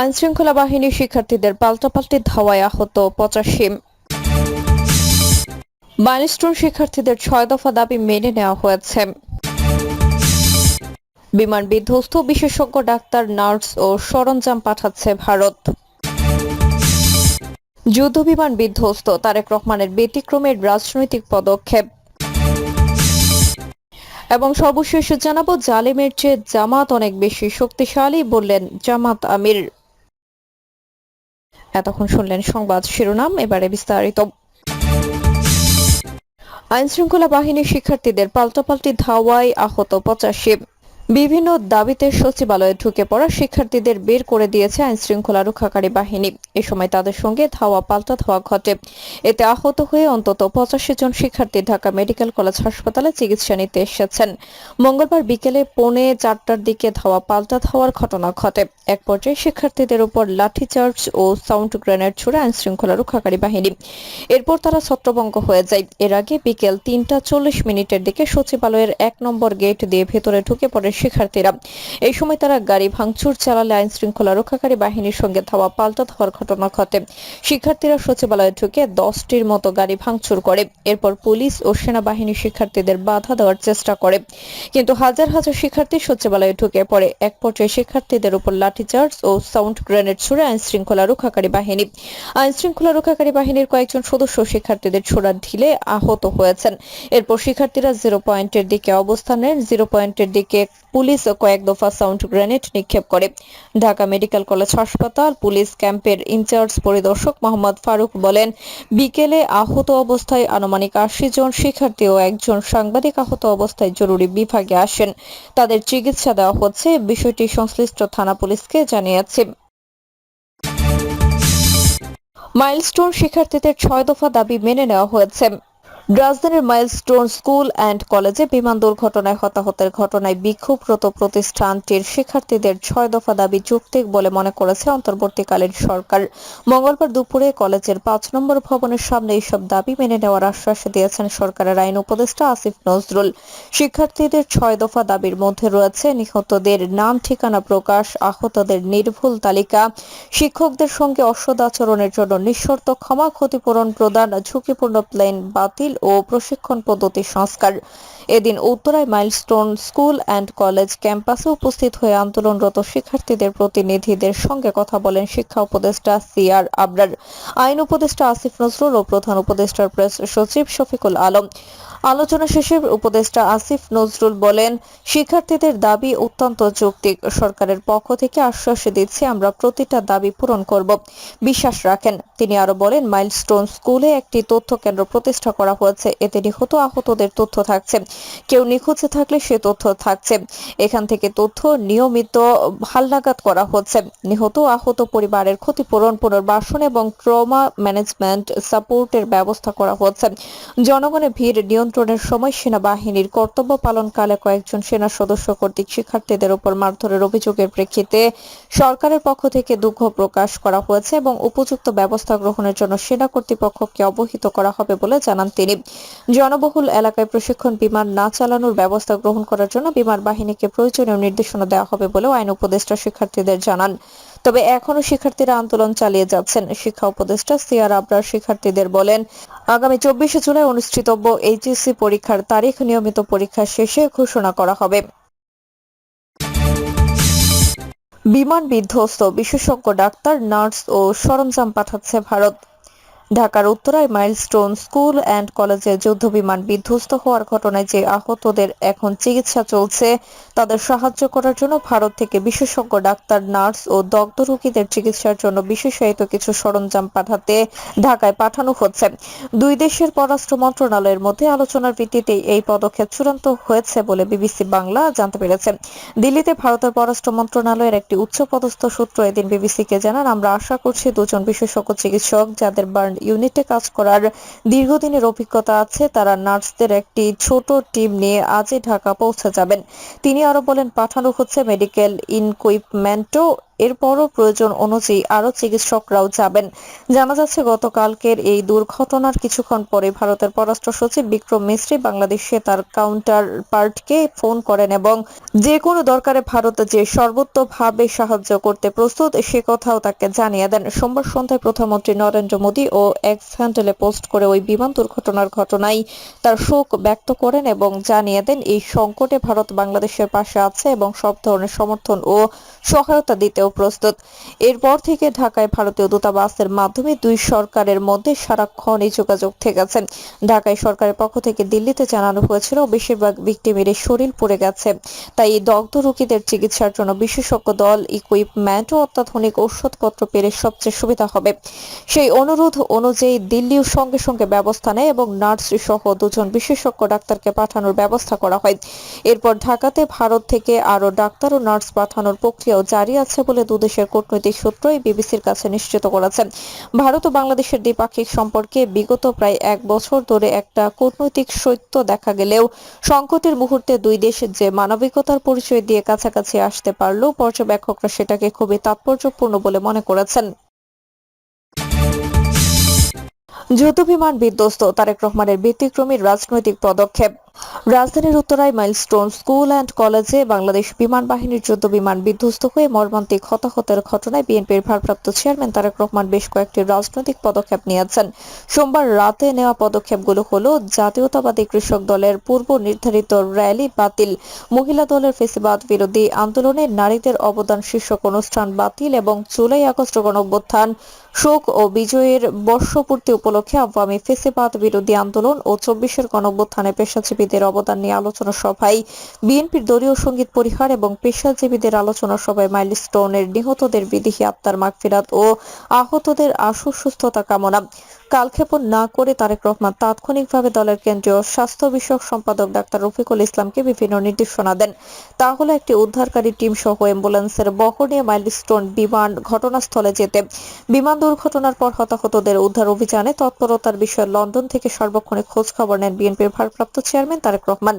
আইনশৃঙ্খলা বাহিনীর শিক্ষার্থীদের পাল্টাপাল্টি ধাওয়ায় আহত পঁচাশি। মাইলস্টোন শিক্ষার্থীদের ছয় দফা দাবি মেনে নেওয়া হয়েছে। বিমান বিধ্বস্ত বিশেষজ্ঞ ডাক্তার, নার্স ও সরঞ্জাম পাঠাচ্ছে ভারত। যুদ্ধ বিমান বিধ্বস্ত, তারেক রহমানের ব্যতিক্রমের রাজনৈতিক পদক্ষেপ। এবং সর্বশেষ জানাব, জালেমের চেয়ে জামাত অনেক বেশি শক্তিশালী বললেন জামাত আমির। এতক্ষণ শুনলেন সংবাদ শিরোনাম এবারে বিস্তারিত। আইনশৃঙ্খলা বাহিনীর শিক্ষার্থীদের পাল্টাপাল্টি ধাওয়ায় আহত পঁচাশি। বিভিন্ন দাবিতে সচিবালয়ে ঢুকে পড়া শিক্ষার্থীদের বের করে দিয়েছে আইনশৃঙ্খলা রক্ষাকারী বাহিনী। এ সময় তাদের সঙ্গে ধাওয়া পাল্টা ধাওয়া ঘটে। এতে আহত হয়ে অন্তত পঁচাশি জন শিক্ষার্থী ঢাকা মেডিকেল কলেজ হাসপাতালে চিকিৎসা নিতে এসেছেন। মঙ্গলবার বিকেলে পৌনে চারটার দিকে ধাওয়া পাল্টা ধাওয়ার ঘটনা ঘটে। এক পর্যায়ে শিক্ষার্থীদের উপর লাঠিচার্জ ও সাউন্ড গ্রেনেড ছুড়ে আইনশৃঙ্খলা রক্ষাকারী বাহিনী। এরপর তারা ছত্রভঙ্গ হয়ে যায়। এর আগে বিকেল তিনটা চল্লিশ মিনিটের দিকে সচিবালয়ের এক নম্বর গেট দিয়ে ভেতরে ঢুকে পড়ে শিক্ষার্থীরা। এই সময় তারা গাড়ি ভাঙচুর চালালে আইন শৃঙ্খলা রক্ষাকারী বাহিনীর সঙ্গে ধাওয়া পাল্টা ধাওয়ার ঘটনা ঘটে। শিক্ষার্থীরা সচিবালয়ে ঢুকে দশটির মতো গাড়ি ভাঙচুর করে। এরপর পুলিশ ও সেনাবাহিনী শিক্ষার্থীদের বাধা দেওয়ার চেষ্টা করে। কিন্তু হাজার হাজার শিক্ষার্থী সচিবালয়ে ঢুকে পড়ে। এক পর্যায়ে শিক্ষার্থীদের উপর লাঠিচার্জ ও সাউন্ড গ্রেনেড ছুড়ে আইন শৃঙ্খলা রক্ষাকারী বাহিনী। আইন শৃঙ্খলা রক্ষাকারী বাহিনীর কয়েকজন সদস্য শিক্ষার্থীদের ছোড়ার ঢিলে আহত হয়েছেন। এরপর শিক্ষার্থীরা জিরো পয়েন্টের দিকে অবস্থান নেন। জিরো পয়েন্টের দিকে পুলিশ কয়েক দফা সাউন্ড গ্রেনেড নিক্ষেপ করে। ঢাকা মেডিকেল কলেজ হাসপাতাল পুলিশ ক্যাম্পের ইনচার্জ পরিদর্শক মোহাম্মদ ফারুক বলেন, বিকেলে আহত অবস্থায় আনুমানিক আশি জন শিক্ষার্থী ও একজন সাংবাদিক আহত অবস্থায় জরুরি বিভাগে আসেন। তাদের চিকিৎসা দেওয়া হচ্ছে, বিষয়টি সংশ্লিষ্ট থানা পুলিশকে জানিয়েছে। মাইলস্টোন শিক্ষার্থীদের ছয় দফা দাবি মেনে নেওয়া হয়েছে। রাজধানীর মাইলস্টোন স্কুল অ্যান্ড কলেজে বিমান দুর্ঘটনায় হতাহতের ঘটনায় বিক্ষোভরত প্রতিষ্ঠানটির শিক্ষার্থীদের ছয় দফা দাবি যৌক্তিক বলে মনে করেছে অন্তর্বর্তীকালীন সরকার। মঙ্গলবার দুপুরে কলেজের পাঁচ নম্বর ভবনের সামনে এইসব দাবি মেনে নেওয়ার আশ্বাস দিয়েছেন সরকারের আইন উপদেষ্টা আসিফ নজরুল। শিক্ষার্থীদের ছয় দফা দাবির মধ্যে রয়েছে নিহতদের নাম, ঠিকানা প্রকাশ, আহতদের নির্ভুল তালিকা, শিক্ষকদের সঙ্গে অসদাচরণের জন্য নিঃশর্ত ক্ষমা, ক্ষতিপূরণ প্রদান, ঝুঁকিপূর্ণ প্লেন বাতিল ও প্রশিক্ষণ পদ্ধতি সংস্কার। এদিন উত্তরায় মাইলস্টোন স্কুল অ্যান্ড কলেজ ক্যাম্পাসে উপস্থিত হয়ে আন্দোলনরত শিক্ষার্থীদের প্রতিনিধিদের সঙ্গে কথা বলেন শিক্ষা উপদেষ্টা সিআর আবরার। আইন উপদেষ্টা আসিফ নজরুল ও প্রধান উপদেষ্টার প্রেস সচিব শফিকুল আলম। আলোচনা শেষে উপদেষ্টা আসিফ নজরুল বলেন, শিক্ষার্থীদের দাবি অত্যন্ত যৌক্তিক। সরকারের পক্ষ থেকে আশ্বাস দিচ্ছে, আমরা প্রতিটা দাবি পূরণ করব। বিশ্বাস রাখেন। তিনি আরও বলেন, মাইলস্টোন স্কুলে একটি তথ্য কেন্দ্র প্রতিষ্ঠা করা হয়েছে। এতে নিহত আহতদের তথ্য থাকছে। কেউ নিখোঁজ থাকলে সে তথ্য থাকছে। এখান থেকে তথ্য নিয়মিত হালনাগাদ করা হচ্ছে। নিহত আহত পরিবারের ক্ষতিপূরণ, পুনর্বাসন এবং ট্রমা ম্যানেজমেন্ট সাপোর্টের ব্যবস্থা করা হচ্ছে। জনগণের ভিড় নিয়ন্ত্রণের সময় সেনাবাহিনীর কর্তব্য পালনকালে কয়েকজন সেনা সদস্য কর্তৃক শিক্ষার্থীদের উপর মারধরের অভিযোগের প্রেক্ষিতে সরকারের পক্ষ থেকে দুঃখ প্রকাশ করা হয়েছে এবং উপযুক্ত ব্যবস্থা গ্রহণের জন্য সেনা কর্তৃপক্ষকে অবহিত করা হবে বলে জানান তিনি। জনবহুল এলাকায় প্রশিক্ষণ বিমান না চালানোর ব্যবস্থা গ্রহণ করার জন্য বিমান বাহিনীকে প্রয়োজনীয় নির্দেশনা দেওয়া হবে বলেও আইন উপদেষ্টা শিক্ষার্থীদের জানান। তবে এখনও শিক্ষার্থীরা আন্দোলন চালিয়ে যাচ্ছেন। শিক্ষা উপদেষ্টা সিআর আবরার শিক্ষার্থীদের বলেন, আগামী চব্বিশে জুলাই অনুষ্ঠিতব্য এইচএসসি পরীক্ষার তারিখ নিয়মিত পরীক্ষা শেষে ঘোষণা করা হবে। বিমান বিধ্বস্ত, বিশেষজ্ঞ ডাক্তার, নার্স ও সরঞ্জাম পাঠাচ্ছে ভারত। ঢাকার উত্তরায় মাইলস্টোন স্কুল অ্যান্ড কলেজে যুদ্ধ বিমান বিধ্বস্ত হওয়ার ঘটনায় যে আহতদের এখন চিকিৎসা চলছে, তাদের সাহায্য করার জন্য ভারত থেকে বিশেষজ্ঞ, ডাক্তার, নার্স ও দগ্ধ রোগীদের চিকিৎসার জন্য বিশেষায়িত কিছু সরঞ্জাম পাঠাতে ঢাকায় পাঠানো হচ্ছে। দুই দেশের পররাষ্ট্র মন্ত্রণালয়ের মধ্যে আলোচনার ভিত্তিতে এই পদক্ষেপ চূড়ান্ত হয়েছে বলে বিবিসি বাংলা জানতে পেরেছে। দিল্লিতে ভারতের পররাষ্ট্র মন্ত্রণালয়ের একটি উচ্চপদস্থ সূত্র এদিন বিবিসিকে জানান, আমরা আশা করছি দুজন বিশেষজ্ঞ চিকিৎসক যাদের বার্ন ইউনিটে কাজ করার দীর্ঘদিনের অভিজ্ঞতা আছে। তারা নার্সদের একটি ছোট টিম নিয়ে আজই ঢাকা পৌঁছে যাবেন। তিনি আরও বলেন, পাঠানো হচ্ছে মেডিকেল ইনকুইপমেন্টও এরপরও প্রয়োজন অনুযায়ী আরও চিকিৎসকরাও যাবেন। জানা যাচ্ছে, গতকালকের এই দুর্ঘটনার কিছুক্ষণ পরে ভারতের পররাষ্ট্র সচিব বিক্রম মিশ্রি বাংলাদেশে তার কাউন্টার পার্টকে ফোন করেন এবং যে কোনো দরকারে ভারত যে সর্বোত্তভাবে সাহায্য করতে প্রস্তুত, সে কথাও তাকে জানিয়ে দেন। সোমবার সন্ধ্যায় প্রধানমন্ত্রী নরেন্দ্র মোদী ও এক্স হ্যান্ডেলে পোস্ট করে ওই বিমান দুর্ঘটনার ঘটনায় তার শোক ব্যক্ত করেন এবং জানিয়ে দেন, এই সংকটে ভারত বাংলাদেশের পাশে আছে এবং সব ধরনের সমর্থন ও সহায়তা দিতেও প্রস্তুত। এরপর থেকে ঢাকায় ভারতীয় দূতাবাসের মাধ্যমে দুই সরকারের মধ্যে সারাক্ষণই যোগাযোগ থেকেছে ঢাকায় সরকারের পক্ষ থেকে দিল্লিতে জানানো হয়েছিল, বেশিরভাগ ভিক্টিমের শরীর পড়ে গেছে। তাই এই দগ্ধ রোগীদের চিকিৎসার জন্য বিশেষজ্ঞ দল ইকুইপমেন্ট ও অত্যাধুনিক ঔষধপত্র পেলে সবচেয়ে সুবিধা হবে। সেই অনুরোধ অনুযায়ী দিল্লিও সঙ্গে সঙ্গে ব্যবস্থা নেয় এবং নার্স সহ দুজন বিশেষজ্ঞ ডাক্তারকে পাঠানোর ব্যবস্থা করা হয়। এরপর ঢাকাতে ভারত থেকে আরও ডাক্তার ও নার্স পাঠানোর প্রক্রিয়াও জারি আছে বলে দুদেশের কূটনৈতিক সূত্রই বিবিসির কাছে নিশ্চিত করেছেন ভারত ও বাংলাদেশের দ্বিপাক্ষিক সম্পর্কে বিগত প্রায় এক বছর ধরে একটা কূটনৈতিক সত্য দেখা গেলেও সংকটের মুহূর্তে দুই দেশ যে মানবিকতার পরিচয় দিয়ে কাছাকাছি আসতে পারলেও পর্যবেক্ষকরা সেটাকে খুবই তাৎপর্যপূর্ণ বলে মনে করেছেন। যুদ্ধ বিমান বিধ্বস্ত তারেক রহমানের ব্যতিক্রমী রাজনৈতিক পদক্ষেপ। রাজধানীর উত্তরায় মাইলস্টোন স্কুল অ্যান্ড কলেজে বাংলাদেশ বিমান বাহিনীর যুদ্ধ বিমান বিধ্বস্ত হয়ে মর্মান্তিক হতাহতের ঘটনায় বিএনপির ভারপ্রাপ্ত চেয়ারম্যান তারেক রহমান বেশ কয়েকটি রাজনৈতিক পদক্ষেপ নিয়েছেন। সোমবার রাতে নেওয়া পদক্ষেপগুলো হলো, জাতীয়তাবাদী কৃষক দলের পূর্ব নির্ধারিত র্যালি বাতিল, মহিলা দলের ফেসিবাদ বিরোধী আন্দোলনে নারীদের অবদান শীর্ষক অনুষ্ঠান বাতিল এবং জুলাই আগস্ট গণঅভ্যুত্থান, শোক ও বিজয়ের বর্ষপূর্তি উপলক্ষে আওয়ামী ফেসিবাদ বিরোধী আন্দোলন ও চব্বিশের গণঅভ্যুত্থানে পেশাজীবীদের অবদান নিয়ে আলোচনা সভায় বিএনপির দলীয় সংগীত পরিহার এবং পেশাজীবীদের আলোচনা সভায় মাইলস্টোনের নিহতদের বিদেহী আত্মার মাগফিরাত ও আহতদের আশু সুস্থতা কামনা। কালক্ষেপণ না করে তারেক রহমান তাৎক্ষণিকভাবে দলের কেন্দ্রীয় স্বাস্থ্য বিষয়ক সম্পাদক ডাক্তার রফিকুল ইসলামকে বিভিন্ন নির্দেশনা দেন। তা হলো একটি উদ্ধারকারী টিম সহ অ্যাম্বুলেন্সের বহরে মাইলস্টোন বিমান ঘটনাস্থলে যেতে। বিমান দুর্ঘটনার পর হতাহতদের উদ্ধার অভিযানে তৎপরতার বিষয়ে লন্ডন থেকে সার্বক্ষণিক খোঁজ খবর নেন বিএনপির ভারপ্রাপ্ত চেয়ারম্যান তারেক রহমান।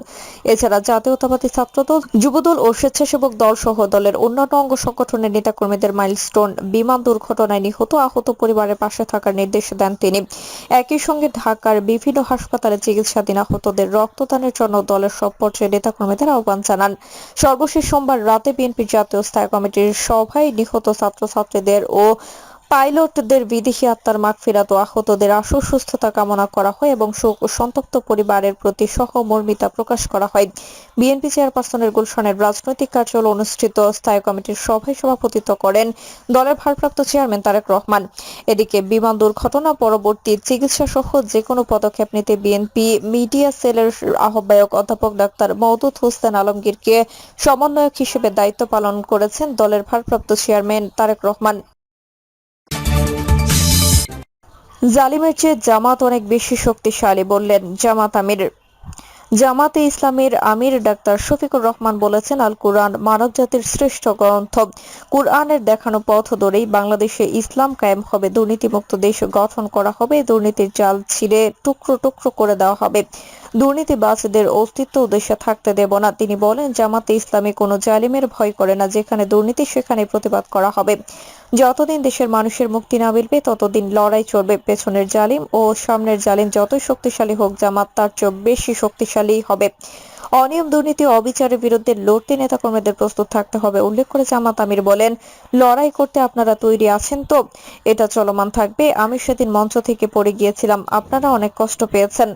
এছাড়া জাতীয়তাবাদী ছাত্রদল, যুবদল ও স্বেচ্ছাসেবক দল সহ দলের অন্যান্য অঙ্গ সংগঠনের নেতাকর্মীদের মাইলস্টোন বিমান দুর্ঘটনায় নিহত আহত পরিবারের পাশে থাকার নির্দেশ দেন তিনি। একই সঙ্গে ঢাকার বিভিন্ন হাসপাতালে চিকিৎসাধীন আহতদের রক্তদানের জন্য দলের সব পর্যায়ের নেতাকর্মীদের আহ্বান জানান। সর্বশেষ সোমবার রাতে বিএনপির জাতীয় স্থায়ী কমিটির সভায় নিহত ছাত্রছাত্রীদের ও পাইলটদের বিদেশি আত্মার মাগফিরাত ও আহতদের আশু সুস্থতা কামনা করা হয় এবং শোক ও সন্তপ্ত পরিবারের প্রতি সহমর্মিতা প্রকাশ করা হয়। বিএনপি চেয়ারপারসনের গুলশানের রাজনৈতিক কার্যালয়ে অনুষ্ঠিত স্থায়ী কমিটির সভায় সভাপতিত্ব করেন দলের ভারপ্রাপ্ত চেয়ারম্যান তারেক রহমান। এদিকে বিমান দুর্ঘটনা, পরবর্তী চিকিৎসা সহ যে কোনো পদক্ষেপ নিতে বিএনপি মিডিয়া সেলের আহ্বায়ক অধ্যাপক ডাক্তার মওদুদ হোসেন আলমগীরকে সমন্বয়ক হিসেবে দায়িত্ব পালন করেছেন দলের ভারপ্রাপ্ত চেয়ারম্যান তারেক রহমান। জালিমের চেয়ে জামাত অনেক বেশি শক্তিশালী বললেন জামাত আমির। জামাতে ইসলামের আমির ডাক্তার শফিকুর রহমান বলেছেন আল কুরআন মানবজাতির শ্রেষ্ঠ গ্রন্থ। কুরআনের দেখানো পথ ধরেই বাংলাদেশে ইসলাম কায়েম হবে, দুর্নীতিমুক্ত দেশ গঠন করা হবে, দুর্নীতির জাল ছিঁড়ে টুকরো টুকরো করে দেওয়া হবে। দুর্নীতিবাজদের অস্তিত্ব উদ্দেশ্যে থাকতে দেব না। তিনি বলেন, জামাতে ইসলামী কোনো জালিমের ভয় করে না, যেখানে দুর্নীতি সেখানে প্রতিবাদ করা হবে। যতদিন দেশের মানুষের মুক্তি না মিলবে, ততদিন লড়াই চলবে। পেছনের জালিম ও সামনের জালিম যতই শক্তিশালী হোক, জামাত তার চেয়ে বেশি শক্তিশালী হবে। অনিয়ম, দুর্নীতি অবিচারের বিরুদ্ধে লড়তে নেতাকর্মীদের প্রস্তুত থাকতে হবে, উল্লেখ করে জামাত আমির বলেন। লড়াই করতে আপনারা তৈরি আছেন তো? এটা চলমান থাকবে। আমি সেদিন মঞ্চ থেকে পড়ে গিয়েছিলাম। আপনারা অনেক কষ্ট পেয়েছেন।